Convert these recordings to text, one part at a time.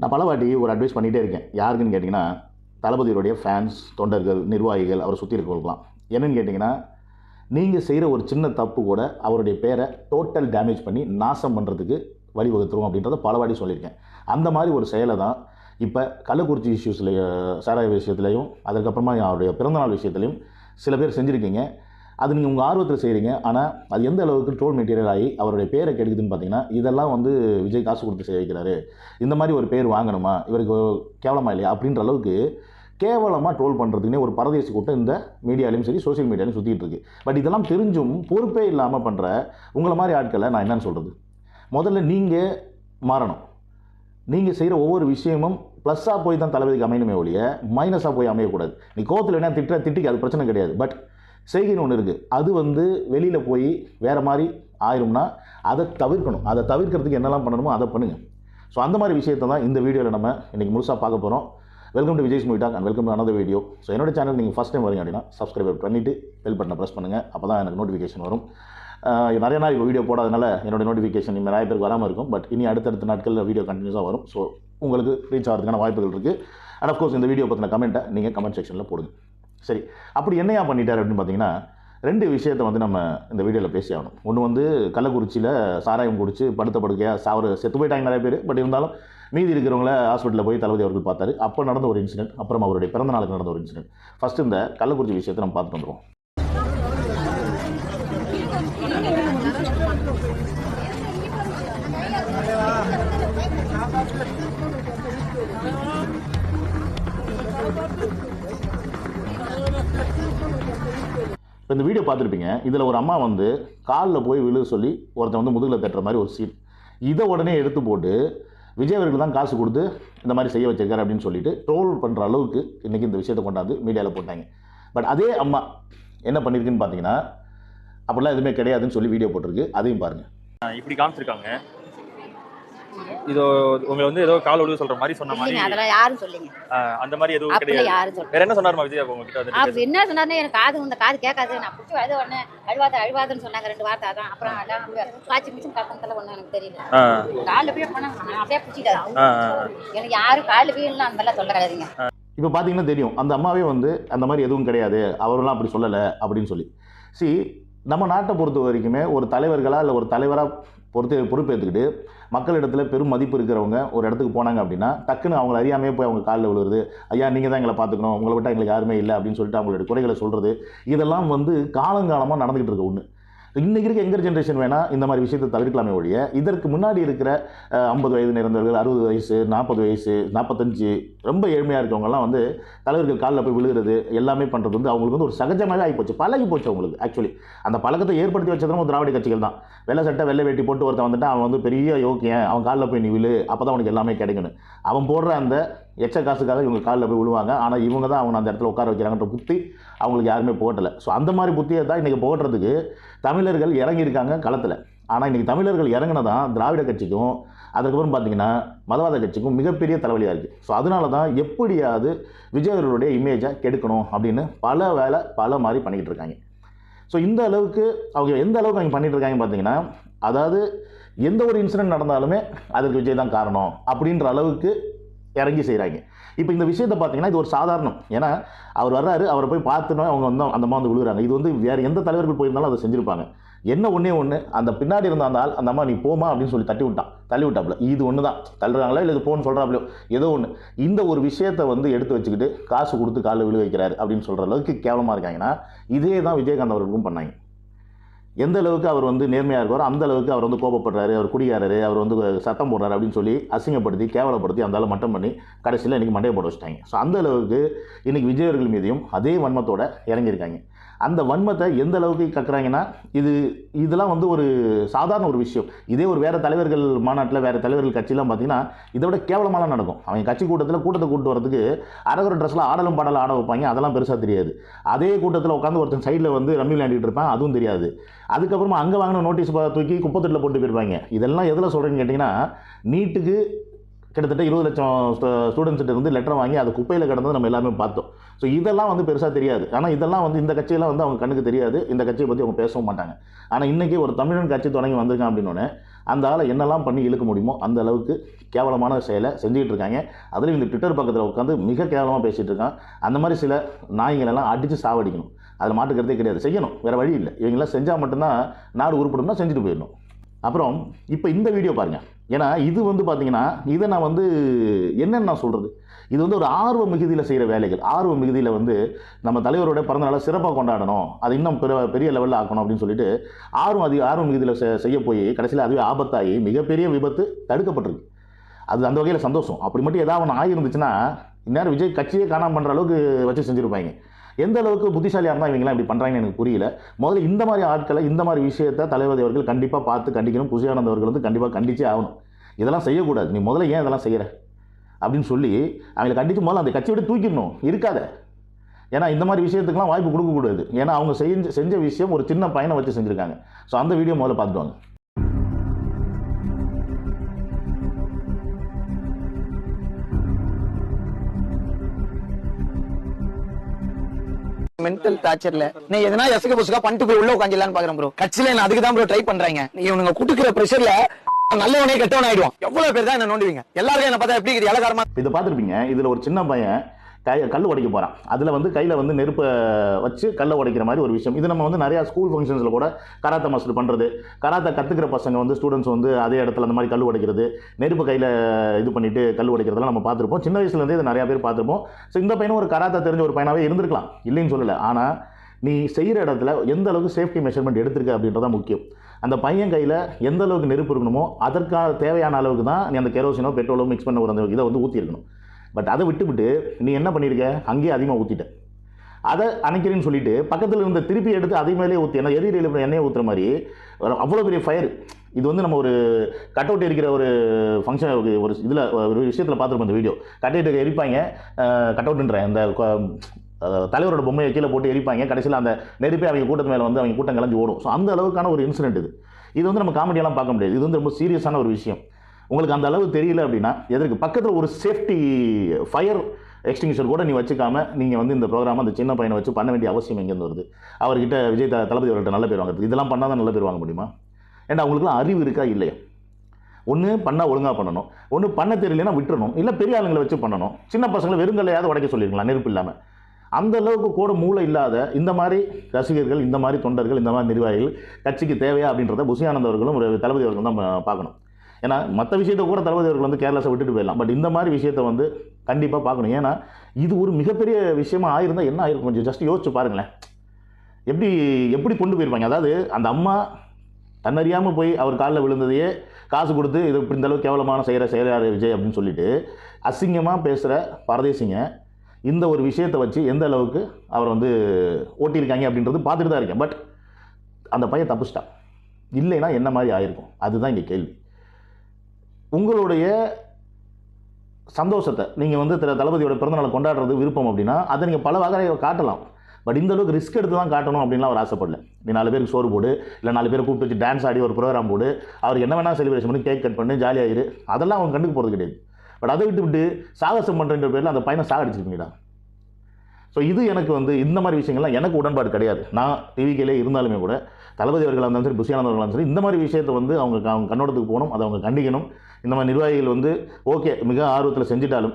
நான் பல வாட்டி ஒரு அட்வைஸ் பண்ணிகிட்டே இருக்கேன். யாருக்குன்னு கேட்டிங்கன்னா தளபதியுடைய ஃபேன்ஸ் தொண்டர்கள் நிர்வாகிகள் அவரை சுற்றி இருக்கவங்களுக்குலாம் என்னென்னு கேட்டிங்கன்னா நீங்கள் செய்கிற ஒரு சின்ன தப்பு கூட அவருடைய பேரை டோட்டல் டேமேஜ் பண்ணி நாசம் பண்ணுறதுக்கு வழிவகுத்துரும் அப்படின்றத பல வாட்டி சொல்லியிருக்கேன். அந்த மாதிரி ஒரு செயலை தான் இப்போ கள்ளக்குறிச்சி இஷ்யூஸில் சாராய விஷயத்துலையும் அதுக்கப்புறமா அவருடைய பிறந்தநாள் விஷயத்துலையும் சில பேர் செஞ்சுருக்கீங்க. அது நீங்கள் உங்கள் ஆர்வத்தில் செய்கிறீங்க ஆனால் அது எந்த அளவுக்கு ட்ரோல் மெட்டீரியல் ஆகி அவருடைய பேரை கெடுக்குதுன்னு பார்த்தீங்கன்னா இதெல்லாம் வந்து விஜய் காசு கொடுத்து செய்ய வைக்கிறாரு இந்த மாதிரி ஒரு பேர் வாங்கணுமா? இவருக்கு கேவலமா இல்லையா? அப்படின்ற அளவுக்கு கேவலமாக ட்ரோல் பண்ணுறதுக்குனே ஒரு பரதேசி கூட்டம் இந்த மீடியாலையும் சரி சோஷியல் மீடியாலையும் சுற்றிட்டு இருக்கு. பட் இதெல்லாம் தெரிஞ்சும் பொறுப்பே இல்லாமல் பண்ணுற உங்களை மாதிரி ஆட்களை நான் என்னென்னு சொல்கிறது முதல்ல நீங்கள் மாறணும். நீங்கள் செய்கிற ஒவ்வொரு விஷயமும் ப்ளஸ்ஸாக போய் தான் தளபதிக்கு அமையணுமே ஒழிய மைனஸாக போய் அமையக்கூடாது. நீ கோத்தில் என்ன திட்ட திட்டிக்கு அது பிரச்சனை கிடையாது. பட் செய்கைன்னு ஒன்று இருக்குது அது வந்து வெளியில் போய் வேறு மாதிரி ஆயிரும்னா அதை தவிர்க்கணும். அதை தவிர்க்கிறதுக்கு என்னெல்லாம் பண்ணணுமோ அதை பண்ணுங்கள் ஸோ அந்த மாதிரி விஷயத்தை தான் இந்த வீடியோவில் நம்ம இன்றைக்கி முழுசாக பார்க்க போகிறோம் welcome to Vijay movie and welcome to another video so என்னோட சேனல் நீங்கள் ஃபஸ்ட் டைம் வரீங்க அப்படின்னா சப்ஸ்கிரைப் பண்ணிவிட்டு பெல் பட்டனை ப்ரெஸ் பண்ணுங்கள் அப்போ தான் எனக்கு நோட்டிஃபிகேஷன் வரும். நிறைய நாள் இப்போ வீடியோ போடாதனால என்னோட நோட்டிஃபிகேஷன் இனிமேல் நிறைய பேருக்கு வராமல் இருக்கும். பட் இனி அடுத்தடுத்த நாட்களில் வீடியோ கண்டினியூஸாக வரும். ஸோ உங்களுக்கு ரீச் ஆகிறதுக்கான வாய்ப்புகள் இருக்குது அண்ட் அஃப்கோர்ஸ் இந்த வீடியோ பற்றின கமெண்ட்டை நீங்கள் கமெண்ட் செக்ஷனில் போடுங்க. சரி அப்படி என்னையா பண்ணிட்டார் அப்படின்னு பார்த்தீங்கன்னா ரெண்டு விஷயத்தை வந்து நம்ம இந்த வீடியோவில் பேசி ஆகணும் ஒன்று வந்து கள்ளக்குறிச்சியில் சாராயம் குடிச்சு படுத்த படுக்கையாக சாவர செத்து போயிட்டாங்க நிறைய பேர். பட் இருந்தாலும் மீதி இருக்கிறவங்கள ஹாஸ்பிட்டலில் போய் தளபதி அவர்கள் பார்த்தாரு. அப்போ நடந்த ஒரு இன்சிடென்ட் அப்புறம் அவருடைய பிறந்த நாளுக்கு நடந்த ஒரு இன்சிடென்ட் ஃபஸ்ட்டு இந்த கள்ளக்குறிச்சி விஷயத்தை நம்ம பார்த்துட்டு வந்துடுவோம் இப்போ இந்த வீடியோ பார்த்துருப்பீங்க. இதில் ஒரு அம்மா வந்து காலில் போய் விழு சொல்லி ஒருத்தன் வந்து முதுகில் தட்டுற மாதிரி ஒரு சீன் இதை உடனே எடுத்து போட்டு விஜய் அவர்கள் தான் காசு கொடுத்து இந்த மாதிரி செய்ய வச்சிருக்காரு அப்படின்னு சொல்லிட்டு ட்ரோல் பண்ணுற அளவுக்கு இன்றைக்கி இந்த விஷயத்தை கொண்டாந்து மீடியாவில் போட்டாங்க. பட் அதே அம்மா என்ன பண்ணியிருக்குன்னு பார்த்தீங்கன்னா அப்படிலாம் எதுவுமே கிடையாதுன்னு சொல்லி வீடியோ போட்டிருக்கு. அதையும் பாருங்கள் இப்படி காமிச்சிருக்காங்க. இதோ உங்களை வந்து ஏதோ கால் ஒழுகு சொல்ற மாதிரி சொன்ன மாதிரி. அதெல்லாம் யாரும் சொல்லிங்க அந்த மாதிரி எதுவும் அப்படி கிடையாது. யாரும் வேற என்ன சொன்னாருமா விஜய் உங்ககிட்ட வந்து அப்ப என்ன சொன்னாருன்னு எனக்கு காது இந்த காது கேட்காது. நான் பிடிச்சி அழுத உடனே அழுவாத அழுவாதுன்னு சொன்னாங்க ரெண்டு வார்த்தை அதான். அப்புறம் அதான் காய்ச்சி மிச்சம் கத்தனத்துல ஒன்றும் எனக்கு தெரியல. காலில் போய் நான் அப்படியே ஆஹ் எனக்கு யாரும் காலில் போய் அந்த மாதிரிலாம் சொல்ல கிடையாதுங்க இப்போ பார்த்தீங்கன்னா தெரியும் அந்த அம்மாவே வந்து அந்த மாதிரி எதுவும் கிடையாது அவரெல்லாம் அப்படி சொல்லலை அப்படின்னு சொல்லி. சி நம்ம நாட்டை பொறுத்த வரைக்குமே ஒரு தலைவர்களாக இல்லை ஒரு தலைவராக பொறுத்து பொறுப்பேற்றுக்கிட்டு மக்களிடத்தில் பெரும் மதிப்பு இருக்கிறவங்க ஒரு இடத்துக்கு போனாங்க அப்படின்னா டக்குன்னு அவங்களை அறியாமே போய் அவங்க காலில் விழுறது ஐயா நீங்கள் தான் எங்களை பார்த்துக்கணும் உங்களை விட்டால் எங்களுக்கு யாருமே இல்லை அப்படின்னு சொல்லிட்டு அவங்களுடைய குறைகளை சொல்கிறது இதெல்லாம் வந்து காலங்காலமாக நடந்துகிட்டு இருக்க ஒன்று இன்றைக்கி இருக்க எங்கர் ஜென்ரேஷன் வேணால் இந்த மாதிரி விஷயத்தை தவிர்க்கலாமே ஒழிய இதற்கு முன்னாடி இருக்கிற ஐம்பது வயது நிறந்தவர்கள் அறுபது வயசு நாற்பது வயசு நாற்பத்தஞ்சு ரொம்ப ஏழ்மையாக இருக்கவங்கலாம் வந்து தலைவர்கள் காலில் போய் விழுகிறது எல்லாமே பண்ணுறது வந்து அவங்களுக்கு வந்து ஒரு சகஜமாகவே போச்சு பழகி போச்சு அவங்களுக்கு ஆக்சுவலி அந்த பழக்கத்தை ஏற்படுத்தி வச்சதும் ஒரு திராவிட கட்சிகள் தான். வெள்ளை சட்டை வெள்ளை வேட்டி போட்டு ஒருத்தன் வந்துட்டு அவன் வந்து பெரிய யோக்கியன் அவன் காலில் போய் நீ விழு அப்போ தான் அவனுக்கு எல்லாமே கிடைக்கணும் அவன் போடுற அந்த எச்ச காசுக்காக இவங்க காலில் போய் விழுவாங்க. ஆனால் இவங்க தான் அவங்க அந்த இடத்துல உட்கார வைக்கிறாங்கன்ற புத்தி அவங்களுக்கு யாருமே போட்டலை ஸோ அந்த மாதிரி புத்தியை தான் இன்றைக்கி போடுறதுக்கு தமிழர்கள் இறங்கியிருக்காங்க களத்தில். ஆனால் இன்றைக்கி தமிழர்கள் இறங்கினதான் திராவிட கட்சிக்கும் அதுக்கப்புறம் பார்த்தீங்கன்னா மதவாத கட்சிக்கும் மிகப்பெரிய தலைவலியாக இருக்குது ஸோ அதனால தான் எப்படியாவது விஜயவர்களுடைய இமேஜை கெடுக்கணும் அப்படின்னு பல வேலை பல மாதிரி பண்ணிக்கிட்டு இருக்காங்க. ஸோ இந்த அளவுக்கு அவங்க எந்த அளவுக்கு அவங்க பண்ணிகிட்டு இருக்காங்க பார்த்தீங்கன்னா அதாவது எந்த ஒரு இன்சிடென்ட் நடந்தாலுமே அதற்கு விஜய் தான் காரணம் அப்படின்ற அளவுக்கு இறங்கி செய்கிறாங்க இப்போ இந்த விஷயத்தை பார்த்தீங்கன்னா இது ஒரு சாதாரணம். ஏன்னா அவர் வர்றாரு அவரை போய் பார்த்துனோ அவங்க வந்து அந்த அம்மா வந்து விழுகுறாங்க. இது வந்து வேறு எந்த தலைவர்கள் போயிருந்தாலும் அதை செஞ்சுருப்பாங்க. என்ன ஒன்றே ஒன்று அந்த பின்னாடி இருந்த அந்த ஆள் அந்த அம்மா நீ போமா அப்படின்னு சொல்லி தட்டி விட்டான். தள்ளி விட்டாப்புல. இது ஒன்று தான் தள்ளுறாங்களா இல்லை இது போன்னு சொல்கிறாப்புலையோ ஏதோ ஒன்று இந்த ஒரு விஷயத்தை வந்து எடுத்து வச்சுக்கிட்டு காசு கொடுத்து காலில் விழு வைக்கிறாரு அப்படின்னு சொல்கிற அளவுக்கு கேவலமாக இருக்காங்கன்னா இதே தான் விஜயகாந்த் அவர்களுக்கும் பண்ணாங்க. எந்த அளவுக்கு அவர் வந்து நேர்மையாக இருக்காரோ அந்த அளவுக்கு அவர் வந்து கோபப்படுறாரு அவர் குடிகாரரு அவர் வந்து சத்தம் போடுறாரு அப்படின்னு சொல்லி அசிங்கப்படுத்தி கேவலப்படுத்தி அந்த மட்டம் பண்ணி கடைசியில் இன்றைக்கி மண்டையை போட வச்சுட்டாங்க. ஸோ அந்த அளவுக்கு இன்றைக்கி விஜயர்கள் மீதியும் மீதையும் அதே வன்மத்தோடு இறங்கியிருக்காங்க. அந்த வன்மத்தை எந்த அளவுக்கு கக்குறாங்கன்னா இது இதெல்லாம் வந்து ஒரு சாதாரண ஒரு விஷயம். இதே ஒரு வேறு தலைவர்கள் மாநாட்டில் வேறு தலைவர்கள் கட்சியெலாம் பார்த்தீங்கன்னா இதை விட கேவலமாக நடக்கும். அவங்க கட்சி கூட்டத்தில் கூட்டத்தை கூட்டு வரதுக்கு அரகர ட்ரெஸ்ஸில் ஆடலும் பாடலும் ஆட வைப்பாங்க அதெல்லாம் பெருசாக தெரியாது. அதே கூட்டத்தில் உட்காந்து ஒருத்தன் சைடில் வந்து ரம்மி விளையாண்டுட்டு இருப்பேன் அதுவும் தெரியாது. அதுக்கப்புறமா அங்கே வாங்கின நோட்டீஸ் தூக்கி குப்பத்தட்டில் போட்டு போயிருப்பாங்க. இதெல்லாம் எதில் சொல்கிறேன்னு கேட்டிங்கன்னா நீட்டுக்கு கிட்டத்தட்ட இருபது லட்சம் ஸ்டூடெண்ட்ஸ்கிட்ட இருந்து லெட்டர் வாங்கி அது குப்பையில் கிடந்தது நம்ம எல்லாமே பார்த்தோம். ஸோ இதெல்லாம் வந்து பெருசாக தெரியாது. ஆனால் இதெல்லாம் வந்து இந்த கட்சியெல்லாம் வந்து அவங்க கண்ணுக்கு தெரியாது. இந்த கட்சியை பற்றி அவங்க பேசவும் மாட்டாங்க. ஆனால் இன்றைக்கி ஒரு தமிழன் கட்சி தொடங்கி வந்திருக்கான் அப்படின்னோடனே அந்த ஆளை என்னெல்லாம் பண்ணி இழுக்க முடியுமோ அந்த அளவுக்கு கேவலமான செயலை செஞ்சுக்கிட்டு இருக்காங்க. அதுலேயும் இந்த ட்விட்டர் பக்கத்தில் உட்காந்து மிக கேவலமாக பேசிகிட்டு இருக்கான். அந்த மாதிரி சில நாய்களெல்லாம் அடித்து சாவடிக்கணும். அதில் மாட்டுக்கிறதே கிடையாது. செய்யணும். வேறு வழி இல்லை. இவங்கெல்லாம் செஞ்சால் மட்டும்தான் நாடு உருப்படும்னா செஞ்சுட்டு போயிடணும். அப்புறம் இப்போ இந்த வீடியோ பாருங்கள் ஏன்னா இது வந்து பார்த்தீங்கன்னா இதை நான் வந்து என்னென்ன நான் சொல்கிறது இது வந்து ஒரு ஆர்வ மிகுதியில் செய்கிற வேலைகள். ஆர்வ மிகுதியில் வந்து நம்ம தலைவரோட பிறந்தநாளை சிறப்பாக கொண்டாடணும். அது இன்னும் பெரிய பெரிய லெவலில் ஆக்கணும் அப்படின்னு சொல்லிட்டு ஆர்வம் அதிக ஆர்வ மிகுதியில் செய்ய போய் கடைசியில் அதுவே ஆபத்தாகி மிகப்பெரிய விபத்து தடுக்கப்பட்டிருக்கு. அது அந்த வகையில் சந்தோஷம். அப்படி மட்டும் ஏதாவது ஒன்று ஆகிருந்துச்சுன்னா இந்நேரம் விஜய் கட்சியே காணாமல் பண்ணுற அளவுக்கு வச்சு செஞ்சுருப்பாங்க. எந்த அளவுக்கு புத்திசாலியாக இருந்தால் இவங்கலாம் இப்படி பண்ணுறாங்கன்னு எனக்கு புரியல. முதல்ல இந்த மாதிரி ஆட்களை இந்த மாதிரி விஷயத்தை தலைவர் அவர்கள் கண்டிப்பாக பார்த்து கண்டிக்கணும். புஷியானந்த் அவர்கள் வந்து கண்டிப்பாக கண்டிச்சே ஆகணும். இதெல்லாம் செய்யக்கூடாது. நீ முதல்ல ஏன் இதெல்லாம் செய்கிற அப்படின்னு சொல்லி அவங்களை கண்டித்து முதல்ல அந்த கட்சியை விட்டு தூக்கிடணும். இருக்காத. ஏன்னா இந்த மாதிரி விஷயத்துக்குலாம் வாய்ப்பு கொடுக்கக்கூடாது. ஏன்னா அவங்க செஞ்ச செஞ்ச விஷயம் ஒரு சின்ன பையனை வச்சு செஞ்சுருக்காங்க. ஸோ அந்த வீடியோ முதல்ல பார்த்துட்டு வாங்க. மென்டல் டார்ச்சர்ல நீ எதனா எசக புசுக்கா பண்ணிட்டு போய் உள்ள உட்காந்துலான்னு பாக்குறேன் ப்ரோ கட்சியில நான் அதுக்கு தான் ப்ரோ ட்ரை பண்றாங்க. நீ இவனுங்க குடுக்குற பிரஷர்ல நல்லவனே கெட்டவன் ஆயிடுவான் எவ்வளவு பேர் தான் என்ன நோண்டுவீங்க? எல்லாரும் என்ன பார்த்தா எப்படி இருக்குது? இலகாரமா இதை பாத்துருப்பீங்க இதுல ஒரு சின்ன பையன் கை கல் உடைக்க போகிறான் அதில் வந்து கையில் வந்து நெருப்பை வச்சு கல்லை உடைக்கிற மாதிரி ஒரு விஷயம். இது நம்ம வந்து நிறையா ஸ்கூல் ஃபங்க்ஷன்ஸில் கூட கராத்தே மாஸ்டர் பண்ணுறது கராத்தை கற்றுக்கிற பசங்க வந்து ஸ்டூடெண்ட்ஸ் வந்து அதே இடத்துல அந்த மாதிரி கல் உடைக்கிறது. நெருப்பு கையில் இது பண்ணிட்டு கல் உடைக்கிறதெல்லாம் நம்ம பார்த்துருப்போம். சின்ன வயசுலேருந்தே இது நிறையா பேர் பார்த்துருப்போம். ஸோ இந்த பையனும் ஒரு கராத்தா தெரிஞ்ச ஒரு பையனாகவே இருந்திருக்கலாம். இல்லைன்னு சொல்லலை. ஆனால் நீ செய்கிற இடத்துல எந்த அளவுக்கு சேஃப்டி மெஷர்மெண்ட் எடுத்திருக்க அப்படின்றத முக்கியம். அந்த பையன் கையில் எந்த அளவுக்கு நெருப்பு இருக்கணுமோ அதற்கான தேவையான அளவுக்கு தான் நீ அந்த கெரோசினோ பெட்ரோலோ மிக்ஸ் பண்ண ஒரு அந்த இதை வந்து ஊற்றிருக்கணும் பட் அதை விட்டுவிட்டு நீ என்ன பண்ணியிருக்க அங்கேயே அதிகமாக ஊற்றிட்ட அதை அணைக்கிறேன்னு சொல்லிட்டு பக்கத்தில் இருந்த திருப்பி எடுத்து அதே மேலே ஊற்றி ஏன்னா எரியில எண்ணெயை ஊற்றுற மாதிரி அவ்வளோ பெரிய ஃபயர் இது வந்து நம்ம ஒரு கட் அவுட் எரிக்கிற ஒரு ஃபங்க்ஷன் ஒரு இதில் ஒரு விஷயத்தில் பார்த்துருப்போம் இந்த வீடியோ கட் அவுட் எரிப்பாங்க கட் அவுட்ன்றேன் இந்த தலைவரோட பொம்மையை கீழே போட்டு எரிப்பாங்க. கடைசியில் அந்த நெருப்பே அவங்க கூட்டத்து மேலே வந்து அவங்க கூட்டம் கிளம்பி ஓடும். ஸோ அந்த அளவுக்கான ஒரு இன்சிடென்ட் இது. இது வந்து நம்ம காமெடியெல்லாம் பார்க்க முடியாது. இது வந்து ரொம்ப சீரியஸான ஒரு விஷயம். உங்களுக்கு அந்த அளவு தெரியல அப்படின்னா எதற்கு? பக்கத்தில் ஒரு சேஃப்டி ஃபயர் எக்ஸ்டிங்ஷர் கூட நீ வச்சுக்காம நீங்கள் வந்து இந்த ப்ரோக்ராம் அந்த சின்ன பையனை வச்சு பண்ண வேண்டிய அவசியம் எங்கேருந்து வருது? அவர்கிட்ட விஜய் த- தளபதி அவர்கிட்ட நல்ல பேர் வாங்குறது இதெல்லாம் பண்ணால் தான் நல்ல பேர் வாங்க முடியுமா? ஏன்னா அவங்களுக்குலாம் அறிவு இருக்கா? இல்லையா? ஒன்று பண்ணால் ஒழுங்காக பண்ணணும். ஒன்று பண்ண தெரியலனா விட்டுறணும். இல்லை பெரிய ஆளுங்களை வச்சு பண்ணணும். சின்ன பசங்களை வெறுங்கலையாவது உடைக்க சொல்லியிருக்கலாம் நெருப்பு இல்லாமல் அந்த அளவுக்கு கூட மூளை இல்லாத இந்த மாதிரி ரசிகர்கள் இந்த மாதிரி தொண்டர்கள் இந்த மாதிரி நிர்வாகிகள் கட்சிக்கு தேவையா அப்படின்றத புசியானந்தவர்களும் ஒரு தளபதி அவர்களும் தான் பார்க்கணும். ஏன்னா மற்ற விஷயத்தை கூட தளபதி அவர்கள் வந்து கேர்லஸை விட்டுட்டு போயிடலாம். பட் இந்த மாதிரி விஷயத்தை வந்து கண்டிப்பாக பார்க்கணும். ஏன்னா இது ஒரு மிகப்பெரிய விஷயமா ஆயிருந்தால் என்ன ஆயிருக்கும்? கொஞ்சம் ஜஸ்ட் யோசிச்சு பாருங்களேன். எப்படி எப்படி கொண்டு போயிருப்பாங்க? அதாவது அந்த அம்மா தன்னறியாமல் போய் அவர் காலில் விழுந்ததையே காசு கொடுத்து இது இப்படி இந்தளவுக்கு கேவலமான செய்கிற செயலாளர் விஜய் அப்படின்னு சொல்லிட்டு அசிங்கமாக பேசுகிற பரதேசிங்க இந்த ஒரு விஷயத்தை வச்சு எந்த அளவுக்கு அவர் வந்து ஓட்டியிருக்காங்க அப்படின்றது பார்த்துட்டு தான் இருக்கேன். பட் அந்த பையன் தப்பிச்சிட்டான். இல்லைன்னா என்ன மாதிரி ஆயிருக்கும்? அதுதான் இங்கே கேள்வி. உங்களுடைய சந்தோஷத்தை நீங்கள் வந்து திரு தளபதியோட பிறந்தநாளை கொண்டாடுறது விருப்பம் அப்படின்னா அதை நீங்கள் பல வகையை காட்டலாம். பட் இந்த அளவுக்கு ரிஸ்க் எடுத்து தான் காட்டணும் அப்படின்லாம் அவர் ஆசைப்படல. நீ நாலு பேருக்கு சோறு போடு இல்லை நாலு பேர் கூப்பிட்டு வச்சு டான்ஸ் ஆடி ஒரு ப்ரோக்ராம் போடு அவருக்கு என்ன வேணால் செலிப்ரேஷன் பண்ணி கேக் கட் பண்ணி ஜாலியாகிரு அதெல்லாம் அவங்க கண்டுக்கு போகிறது கிடையாது. பட் அதை விட்டு விட்டு சாகசம் பண்ணுறன்ற பேரில் அந்த பையனை சாகடிச்சிருப்பீங்களா ஸோ இது எனக்கு வந்து இந்த மாதிரி விஷயங்கள்லாம் எனக்கு உடன்பாடு கிடையாது. நான் டிவிக்கிலே இருந்தாலுமே கூட தளபதி அவர்களாக இருந்தாலும் சரி புஷியானந்த் அவர்களாக இருந்தாலும் சரி இந்த மாதிரி விஷயத்தை வந்து அவங்க அவங்க கண்ணோட்டத்துக்கு போகணும் அதை அவங்க கண்டிக்கணும். இந்த மாதிரி நிர்வாகிகள் வந்து ஓகே மிக ஆர்வத்தில் செஞ்சிட்டாலும்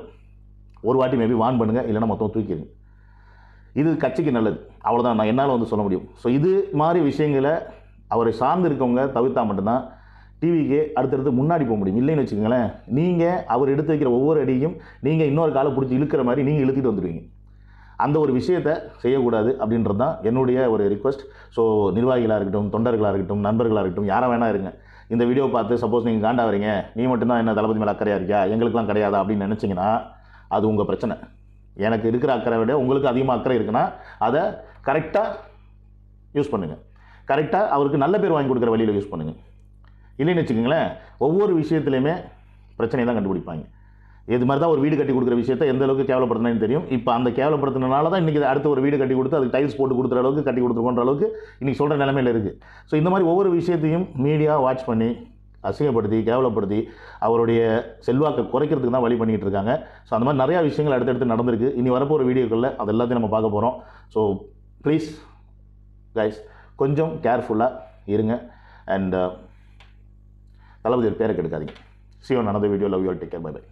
ஒரு வாட்டி மேபி வான் பண்ணுங்கள் இல்லைன்னா மொத்தம் தூக்கிடுங்க. இது கட்சிக்கு நல்லது. அவ்வளோதான் நான் என்னால் வந்து சொல்ல முடியும். ஸோ இது மாதிரி விஷயங்களை அவரை சார்ந்து இருக்கவங்க தவிர்த்தா மட்டும்தான் டிவிக்கு அடுத்தடுத்து முன்னாடி போக முடியும். இல்லைன்னு வச்சுக்கோங்களேன் நீங்கள் அவர் எடுத்து வைக்கிற ஒவ்வொரு அடியும் நீங்கள் இன்னொரு காலை பிடிச்சி இழுக்கிற மாதிரி நீங்கள் இழுத்துட்டு வந்துடுவீங்க. அந்த ஒரு விஷயத்தை செய்யக்கூடாது அப்படின்றது தான் என்னுடைய ஒரு ரிக்வஸ்ட் ஸோ நிர்வாகிகளாக இருக்கட்டும் தொண்டர்களாக இருக்கட்டும் நண்பர்களாக இருக்கட்டும் யாராக வேணா இருங்க. இந்த வீடியோ பார்த்து சப்போஸ் நீங்கள் காண்டா வரீங்க நீ மட்டும்தான் என்ன தளபதி மேலே அக்கறையாக இருக்கியா? எங்களுக்குலாம் கிடையாதா அப்படின்னு நினச்சிங்கன்னா அது உங்கள் பிரச்சனை. எனக்கு இருக்கிற அக்கறை விட உங்களுக்கு அதிகமாக அக்கறை இருக்குன்னா அதை கரெக்டாக யூஸ் பண்ணுங்கள் கரெக்டாக அவருக்கு நல்ல பேர் வாங்கி கொடுக்குற வழியில் யூஸ் பண்ணுங்கள் இல்லைன்னு வச்சுக்கோங்களேன் ஒவ்வொரு விஷயத்துலையுமே பிரச்சனையை தான் கண்டுபிடிப்பாங்க. இது மாதிரி தான் ஒரு வீடு கட்டி கொடுக்குற விஷயத்தை எந்த அளவுக்கு கேவலப்படுத்தினு தெரியும். இப்போ அந்த கேவலப்படுத்தினால தான் இன்றைக்கி அடுத்து ஒரு வீடு கட்டி கொடுத்து அதுக்கு டைல்ஸ் போட்டு கொடுக்குற அளவுக்கு கட்டி கொடுத்துருக்கோன்ற அளவுக்கு இன்றைக்கி சொல்கிற நிலமையில் இருக்குது ஸோ இந்த மாதிரி ஒவ்வொரு விஷயத்தையும் மீடியா வாட்ச் பண்ணி அசிங்கப்படுத்தி கேவலப்படுத்தி அவருடைய செல்வாக்கை குறைக்கிறதுக்கு தான் வழி பண்ணிகிட்டு இருக்காங்க. ஸோ அந்த மாதிரி நிறையா விஷயங்கள் அடுத்தடுத்து நடந்திருக்கு. இனி வரப்போகிற வீடியோக்களில் அது எல்லாத்தையும் நம்ம பார்க்க போகிறோம் ஸோ ப்ளீஸ் கைஸ் கொஞ்சம் கேர்ஃபுல்லாக இருங்க. அண்ட் தளபதி பேரை கெடுக்காதீங்க. சியோ நடந்த video love you take care bye bye